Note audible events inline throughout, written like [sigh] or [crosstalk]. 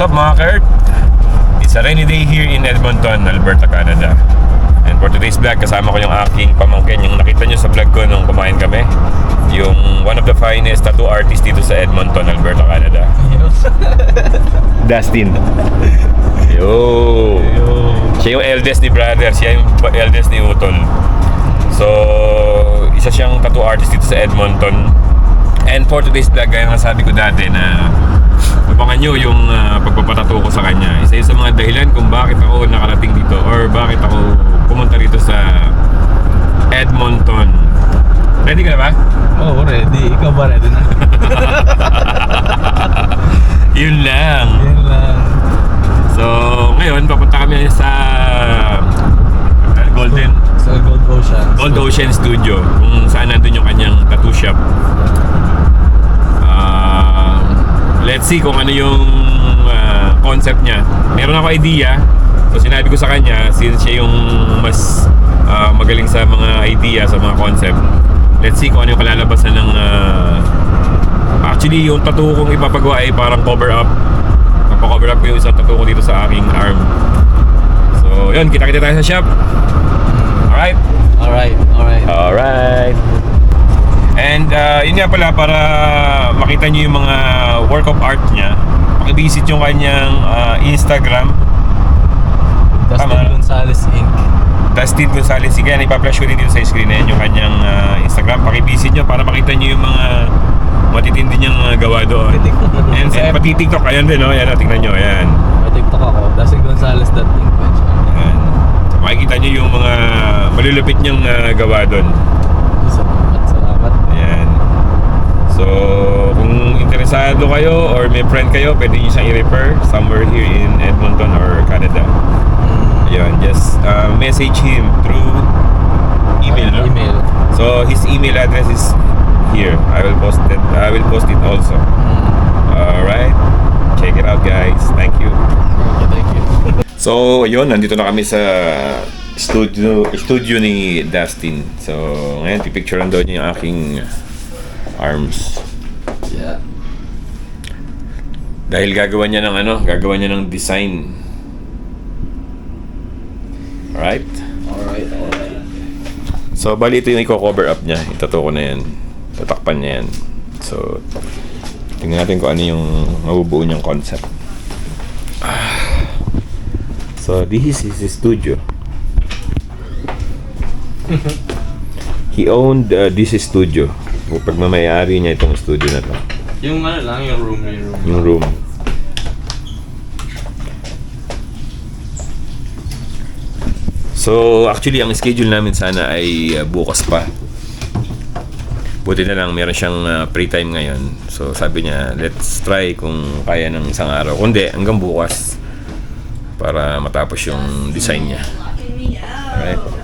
Yo, what's up mga Kurt? It's a rainy day here in Edmonton, Alberta, Canada. And for today's vlog, kasama ko yung aking pamangkin. Yung nakita nyo sa vlog ko nung kumain kami. Yung one of the finest tattoo artists dito sa Edmonton, Alberta, Canada. [laughs] Dustin. Yo! Siya yung eldest ni brother. Siya yung eldest ni Utol. So, isa siyang tattoo artist dito sa Edmonton. And for today's vlog, gaya nga sabi ko dati na abangan nyo yung uh, pagpapatato ko sa kanya. Isa yun sa mga dahilan kung bakit ako nakarating dito or bakit ako pumunta rito sa Edmonton. Ready ka na ba? Oo, oh, ready. Ikaw ba ready na? [laughs] Yun lang. Yan lang. So, ngayon, papunta kami sa uh, Golden Sa Gold Ocean. Gold Ocean Studio kung saan nandun yung kanyang tattoo shop. Um, let's see kung ano yung uh, concept niya. Meron ako idea. So sinabi ko sa kanya, since siya yung mas uh, magaling sa mga idea, sa mga concept, let's see kung ano yung kalalabasan ng... uh, actually, yung tattoo kong ipapagawa ay parang cover up. Papakover up ko yung isang tattoo ko dito sa aking arm. So, yun, kita-kita tayo sa shop. Alright? Alright, alright. Alright. And uh, yun nga pala, para makita nyo yung mga work of art niya, pakivisit yung kanyang uh, Instagram, Dustin. Gonzalez Inc. Dustin Gonzalez. Sige, yan, ipa-flash ko din dito sa screen na yan, yung kanyang uh, Instagram. Pakivisit nyo para makita nyo yung mga matitindi niyang uh, gawa doon. And, and pati TikTok, ayan din, no? Ayan, oh, tingnan nyo, ayan. May TikTok ako. Dustin Gonzalez Inc. ayan. So, makikita nyo yung mga malulupit niyang uh, gawa doon. Salamat, salamat. Ayan. So, kung interesado kayo or may friend kayo, pwede nyo siyang i-refer somewhere here in Edmonton or Canada. Ayan, just uh, message him through email, no? Email. So, his email address is here. I will post it. I will post it also. Alright. Check it out, guys. Thank you. Thank you. [laughs] So, yun, nandito na kami sa studio studio ni Dustin. So, ngayon, pipicturean daw niya yung aking arms. Yeah. Dahil gagawa niya ng ano, gagawa niya ng design. Alright? Alright, alright. So, bali ito yung i-cover up niya. Itato ko na yan. Tatakpan niya yan. So, tingnan natin kung ano yung mabubuo niyang concept. Ah. So, this is his studio. [laughs] He owned uh, this studio. Pagmamayari niya itong studio na to. Yung ano lang, yung room, yung room. Yung room. So, actually, ang schedule namin sana ay uh, bukas pa. Buti na lang, meron siyang uh, free time ngayon. So, sabi niya, let's try kung kaya ng isang araw. Kundi, hanggang bukas. Para matapos yung design niya. Alright.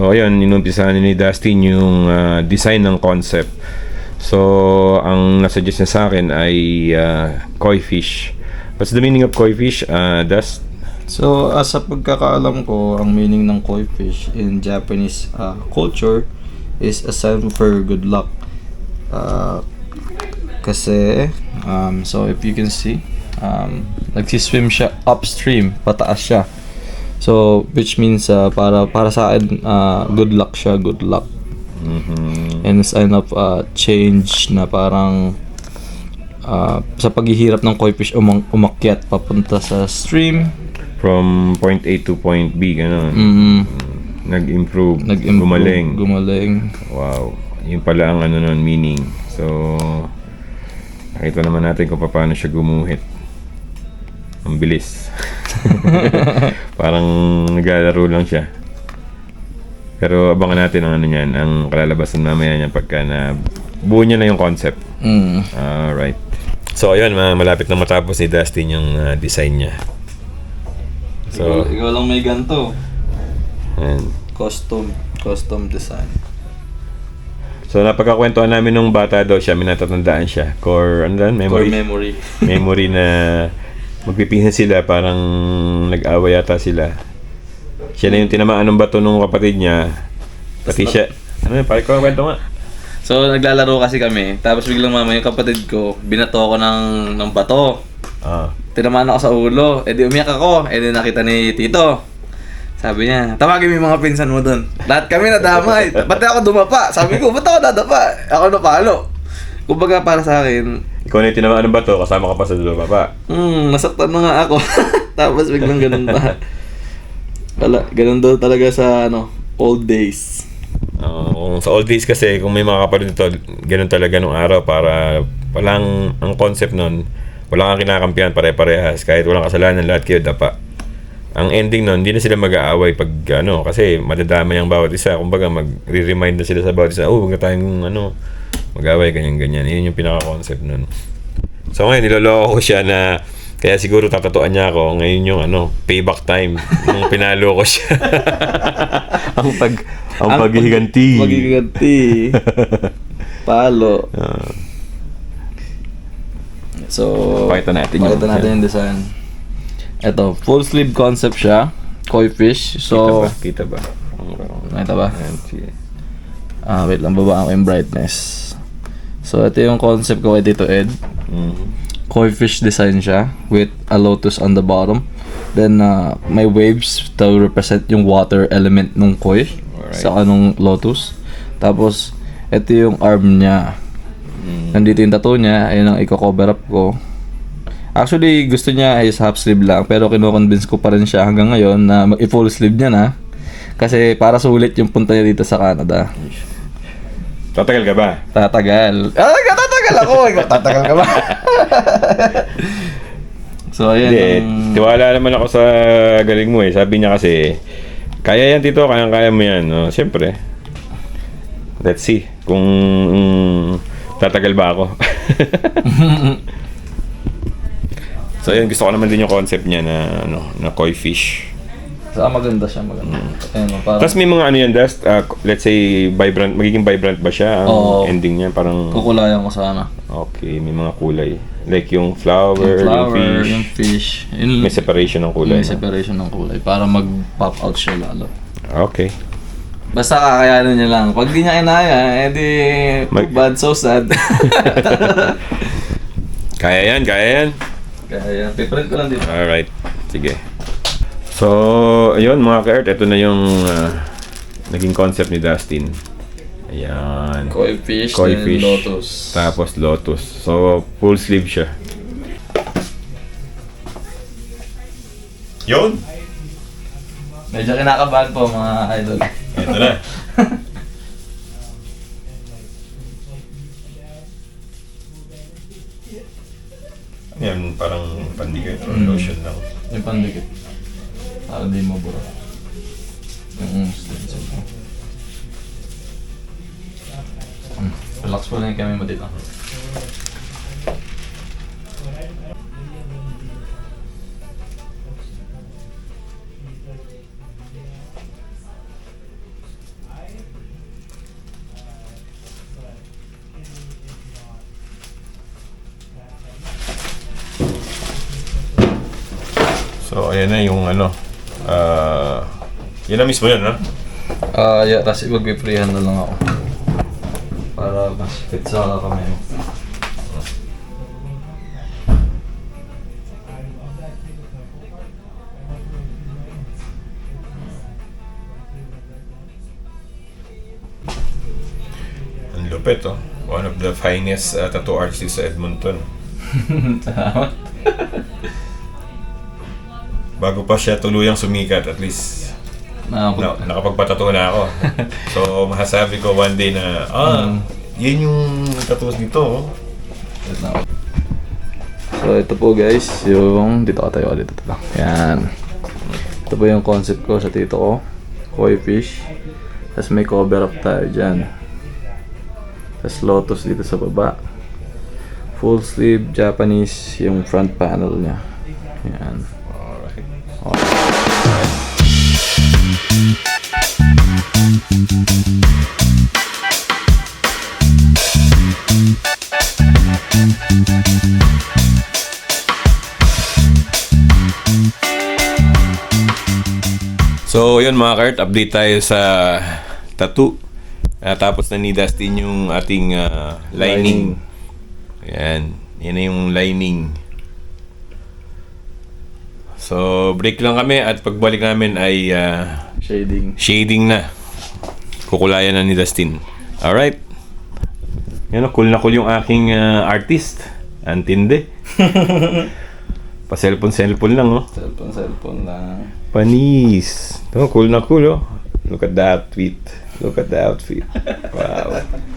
So, ayun, inumpisahan ni Dustin yung uh, design ng concept. So, ang nasuggest niya sa akin ay uh, koi fish. What's the meaning of koi fish, uh, Dust? So, as sa pagkakaalam ko, ang meaning ng koi fish in Japanese uh, culture is a sign for good luck. Uh, kasi, um, so if you can see, um, nagsiswim siya upstream, pataas siya. So, which means uh, para para sa akin, uh, good luck siya, good luck. Mhm. And sign of uh, change na parang uh, sa paghihirap ng koi fish umang, umakyat papunta sa stream. From point A to point B, gano'n. Mm, Nag-improve, nag-improve, gumaling. gumaling. wow. Yun pala ang ano nun, meaning. So, nakita naman natin kung paano siya gumuhit. Ang bilis. [laughs] Parang naglalaro lang siya. Pero abangan natin ang ano niyan, ang kalalabasan mamaya niya pagka na buo niya na yung concept. Mm. Alright. So, ayun, ma- malapit na matapos ni Dustin yung uh, design niya. So, ikaw, ikaw lang may ganto. ayan. Custom, custom design. So, napagkakwentuhan namin nung bata daw siya, minatatandaan siya. Core, ano dan? Core Memory? memory. memory na magpipinsan sila, parang nag-away yata sila. Siya na yung tinamaan ng bato nung kapatid niya. Pati siya, ano yun, parang kwento nga. So, naglalaro kasi kami. Tapos biglang mama yung kapatid ko, binato ako ng, ng bato. Ah. Tinamaan ako sa ulo. Eh di umiyak ako. Eh di nakita ni Tito. Sabi niya, tawagin mo yung mga pinsan mo doon. Lahat kami nadamay. Pati ako dumapa. Sabi ko, ba't ako dadapa? Ako napalo. Kumbaga para sa akin, Ikaw na yung tinamaan ng bato, kasama ka pa sa dulo pa. hmm, nasaktan na nga ako. [laughs] Tapos biglang ganun pa. Wala, ganun daw talaga sa ano, old days. Oo, kung sa old days kasi, kung may mga kapatid nito, ganun talaga nung araw para walang, ang concept nun, wala kang kinakampihan pare-parehas. Kahit walang kasalanan, lahat kayo dapa. Ang ending nun, hindi na sila mag-aaway pag ano, kasi madadamay ang bawat isa. Kumbaga, mag-remind na sila sa bawat isa, oh, huwag na tayong ano, mag-aaway, ganyan-ganyan. Yun yung pinaka-concept nun. So ngayon, niloloko ko siya na kaya siguro tatatuan niya ako. Ngayon yung ano, payback time. Nung pinalo ko siya. [laughs] ang pag ang, paghihiganti. Paghihiganti. Palo. Ah, So, Pakita natin yung pakita natin yung design. Ito, full sleeve concept siya. Koi fish. So, kita ba? Kita ba? nakita ba? Ah, wait lang, babaan ko yung brightness. So, ito yung concept ko kay Tito Ed. Mhm. Koi fish design siya with a lotus on the bottom. Then, uh, may waves to represent yung water element ng koi Alright. sa anong lotus. Tapos, ito yung arm niya. Mm. Nandito yung tattoo niya, ayun ang i-cover up ko. Actually, gusto niya is half sleeve lang, pero kino-convince ko pa rin siya hanggang ngayon na mag full sleeve niya na. Kasi para sulit yung punta niya dito sa Canada. Tatagal ka ba? Tatagal. Ah, tatagal ako. Ikaw, [laughs] tatagal ka ba? [laughs] so, ayan. Hindi, ang- tiwala naman ako sa galing mo eh. Sabi niya kasi, kaya yan tito, kaya kaya mo yan. No? Siyempre. Let's see kung mm, tatagal ba ako. [laughs] so yun, gusto ko naman din yung concept niya na, ano, na koi fish. So, ah, maganda siya, maganda. Ayan, oh, parang Tapos may mga ano yan, Dust, uh, let's say, vibrant, magiging vibrant ba siya? Ang Oo. ending niya, parang, kukulayan ko sana. okay, may mga kulay. Like yung flower, Yung flower, yung fish. yung fish. Yun, May separation ng kulay. may no? separation ng kulay para mag-pop out siya lalo. Okay. Basta kakayanin niya lang. Pag di niya kinaya, edi Mag- too bad, so sad. [laughs] Kaya yan, kaya yan. Kaya, piprint ko lang dito. Alright, sige. So, ayun mga ka-Earth, ito na yung ah, naging concept ni Dustin. Ayan. Koi fish, Koi fish. lotus. Tapos lotus. So, full sleeve siya. Yun! Medyo kinakabahan po mga idol. Ito na. [laughs] Yan, parang pandikit or Mm. lotion lang. Yung pandikit. Para di mabura. Yung stencil mo. Hmm, Relax po lang kami mo dito. So, ayan na yung ano. Ah, yan na mismo yun, no? Ah, yeah, kasi magpiprehan na lang ako. Para mas fit sa mo. Ang lupit, oh. One of the finest uh, tattoo artists sa Edmonton. [laughs] Salamat. [laughs] Bago pa siya tuluyang sumikat, at least Na, na, nakapagpatato na ako. [laughs] so, masasabi ko one day na, ah, yan yung tattoos nito, oh. So ito po guys, yung dito ka tayo dito lang. Yan. Ito po yung concept ko sa tito ko. Koi fish. Tapos may cover up tayo dyan. Tapos lotus dito sa baba. Full sleeve Japanese yung front panel niya. Yan. So, yun mga kart, update tayo sa tattoo Natapos na ni Dustin yung ating ah, lining. Ayan. Yan na yung lining. So, break lang kami at pagbalik namin ay ah, Shading. shading na. Kukulayan na ni Dustin. Alright. Yan cool na cool yung aking ah, artist. Antinde. [laughs] Pa cellphone cellphone lang oh. Cellphone, cellphone lang. Panis. Oh, cool na cool oh. Look at the outfit. Look at the outfit. Wow. [laughs]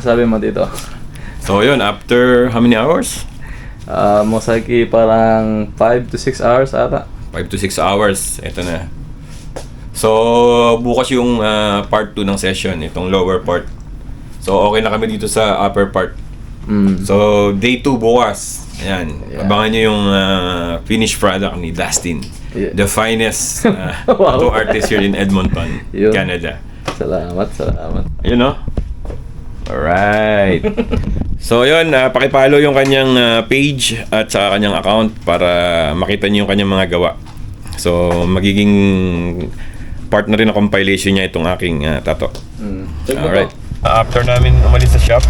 Masabi mo dito? So, yun. After how many hours? Ah, Mosaki parang 5 to 6 hours ata. 5 to 6 hours. Ito na. So, bukas yung ah, part 2 ng session. Itong lower part. So, okay na kami dito sa upper part. Mm. So, day 2 bukas. Ayan. Yeah. Abangan nyo yung ah, finished product ni Dustin. Yeah. The finest uh, [laughs] Wow. artist here in Edmonton. Canada. Salamat, salamat. Ayun no? Alright. [laughs] so yun, uh, pakipalo yung kanyang ah, page at sa kanyang account para makita niyo yung kanyang mga gawa. So magiging part na rin ng compilation niya itong aking uh, tato. Mm. Alright. After namin umalis sa shop,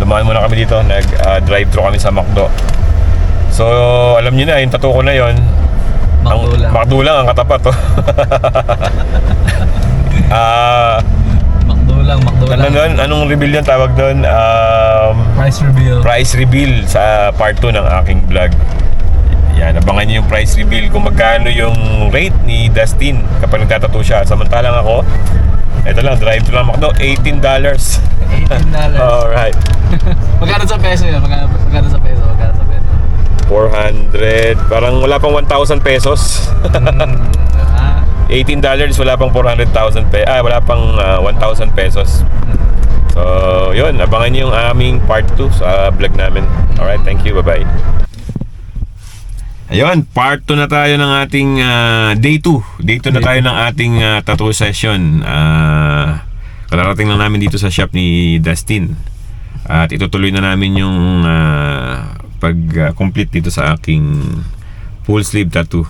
dumaan muna kami dito, nag-drive-thru kami sa McDo. So, alam niyo na, yung tattoo ko na yon. Macdo lang. McDo lang ang katapat, oh. [laughs] Ah, Macdo lang, Macdo ano doon? Anong reveal yan tawag doon? Um, Price reveal. price reveal sa part 2 ng aking vlog. Yan, abangan niyo yung price reveal kung magkano yung rate ni Dustin kapag nagtatato siya. Samantalang ako, eto lang, drive to lang McDo, $18. $18. Alright. [laughs] Magkano sa peso yun? Magkano, magkano sa peso? Magkano sa peso? 400, parang wala pang 1,000 pesos. [laughs] Ah, $18 wala pang 400,000 pe ah wala pang ah, 1,000 pesos. So, yun, abangan niyo yung aming part 2 sa vlog namin. Alright, thank you, bye-bye. Ayun, part 2 na tayo ng ating ah, day 2. Day 2 na tayo ng ating ah, tattoo session. Ah, kararating lang namin dito sa shop ni Dustin. At itutuloy na namin yung ah, pag-complete dito sa aking full sleeve tattoo.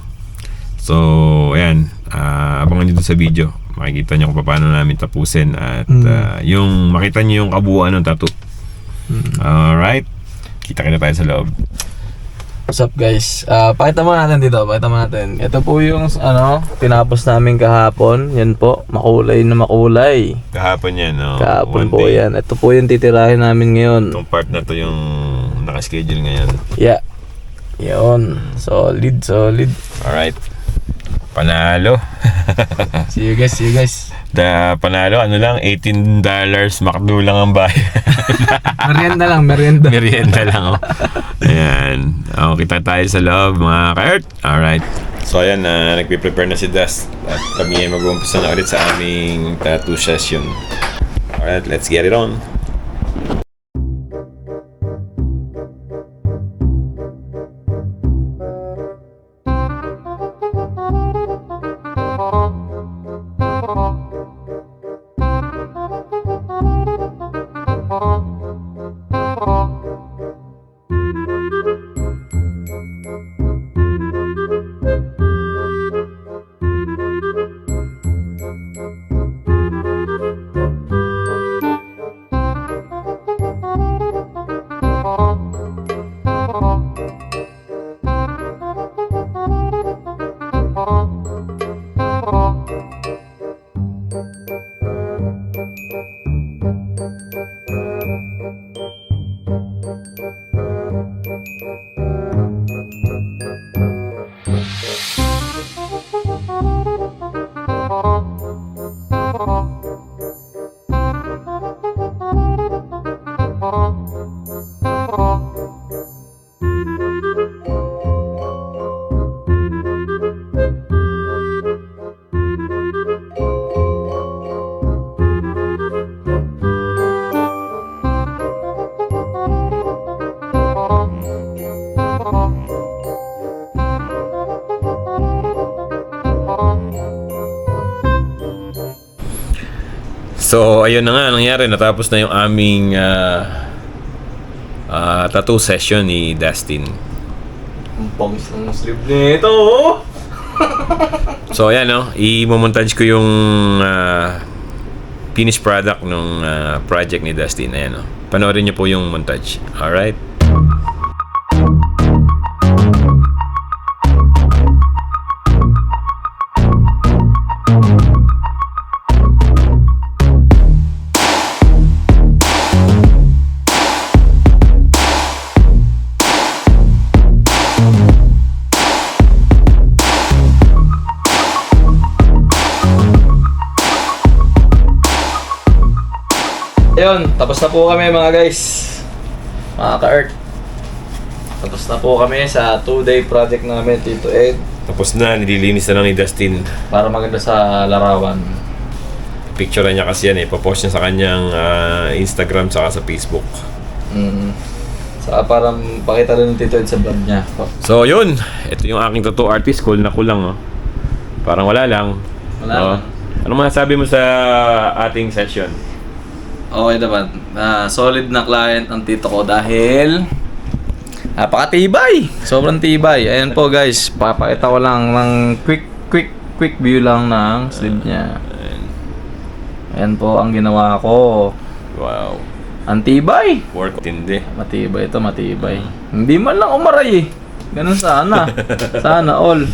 So, ayan, ah, abangan nyo dun sa video. Makikita nyo kung paano namin tapusin at ah, yung makita nyo yung kabuuan ng tattoo. Alright, kita kita tayo sa loob. What's up guys? Ah, pakita mo natin dito, pakita mo natin. Ito po yung ano, tinapos namin kahapon. Yan po, makulay na makulay. Kahapon yan, no? Kahapon One po day. yan. Ito po yung titirahin namin ngayon. Itong part na to yung nakaschedule ngayon. Yeah. Yun. Solid, solid. Alright. Panalo. [laughs] See you guys, see you guys. Da, panalo, ano lang, $18 McDo lang ang bayad. [laughs] Merienda lang, merienda. Merienda lang, oh. Ayan. Oh, kita tayo sa loob, mga ka-Earth. Alright. So, ayan, na nagpe-prepare na si Dust. At kami ay mag-uumpisa na ulit sa aming tattoo session. Alright, let's get it on. Ayun na nga, nangyari. Natapos na yung aming ah, ah, tattoo session ni Dustin. Ang pangis ng sleeve nito. oh. [laughs] So, ayan, no? I-montage ko yung ah, finished product ng project ni Dustin. Ayan, no? Panoorin niyo po yung montage. Alright? Tapos na po kami mga guys. Mga ka-Earth. Tapos na po kami sa 2-day project namin, Tito Ed. Tapos na, nililinis na lang ni Dustin. Para maganda sa larawan. Picture niya kasi yan eh. Papost niya sa kanyang ah, Instagram saka sa Facebook. Mm. Saka para pakita rin ng Tito Ed sa vlog niya. So, yun. Ito yung aking tattoo artist. Cool na kulang, oh. Parang wala lang. Wala Oh. lang. Ano masasabi mo sa ating session? Okay naman. Na solid na client ang tito ko dahil napakatibay. Sobrang tibay. Ayan po guys, papakita ko lang ng quick quick quick view lang ng sleeve niya. Ayan po ang ginawa ko. Wow. Ang tibay. Work tindi. Matibay ito, matibay. Hindi man lang umaray eh. Ganun sana. [laughs] sana all.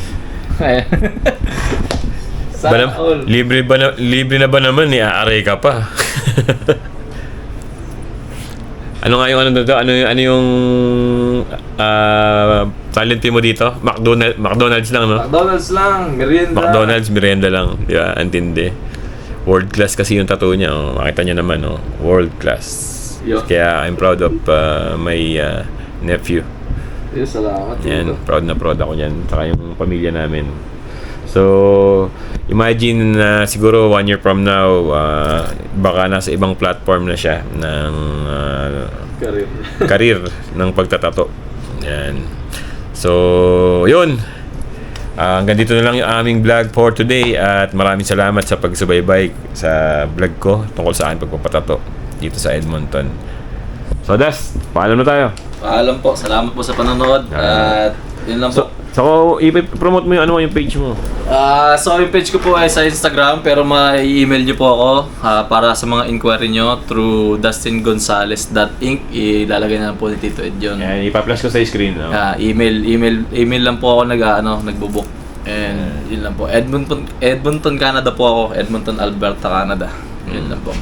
Ayan. sana Ba all. libre ba na, libre na ba naman ni aaray ka pa? [laughs] ano nga yung ano dito? Ano yung ano yung ah talent mo dito? McDonald's McDonald's lang no? McDonald's lang, merienda. McDonald's merienda lang. Di ba? Antindi. World class kasi yung tattoo niya. Oh. Makita niyo naman, oh. World class. Yo. Kaya I'm proud of uh, my uh, nephew. Yes, salamat. Yan, proud na proud ako yan. Saka yung pamilya namin. So, imagine na siguro one year from now, ah, baka nasa ibang platform na siya ng ah, Career. [laughs] karir ng pagtatato. Yan. So, yun. Ah, hanggang dito na lang yung aming vlog for today at maraming salamat sa pagsubaybay sa vlog ko tungkol sa aking pagpapatato dito sa Edmonton. So, Das, paalam na tayo. Paalam po. Salamat po sa panonood. At yun lang So, po. So i-promote mo yung ano yung page mo. Ah, so yung page ko po ay sa Instagram pero ma-email niyo po ako ah, para sa mga inquiry niyo through dustingonzales.inc ilalagay na lang po ni Tito Ed yun. Yan, ipa-flash ko sa screen. No? Ah, email email email lang po ako nag ano nagbo-book. And yun lang po. Edmonton Edmonton Canada po ako. Edmonton Alberta Canada. Yun lang po.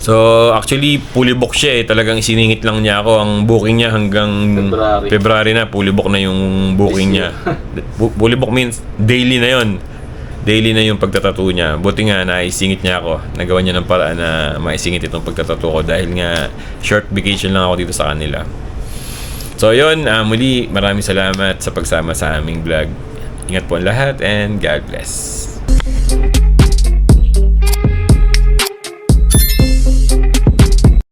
So, actually, fully book siya eh. Talagang isiningit lang niya ako. Ang booking niya hanggang February. February na. Fully book na yung booking niya. Fully [laughs] book means daily na yon Daily na yung pagtatato niya. Buti nga, naisingit niya ako. Nagawa niya ng paraan na maisingit itong pagtatato ko dahil nga short vacation lang ako dito sa kanila. So, yun. ah, muli, maraming salamat sa pagsama sa aming vlog. Ingat po ang lahat and God bless.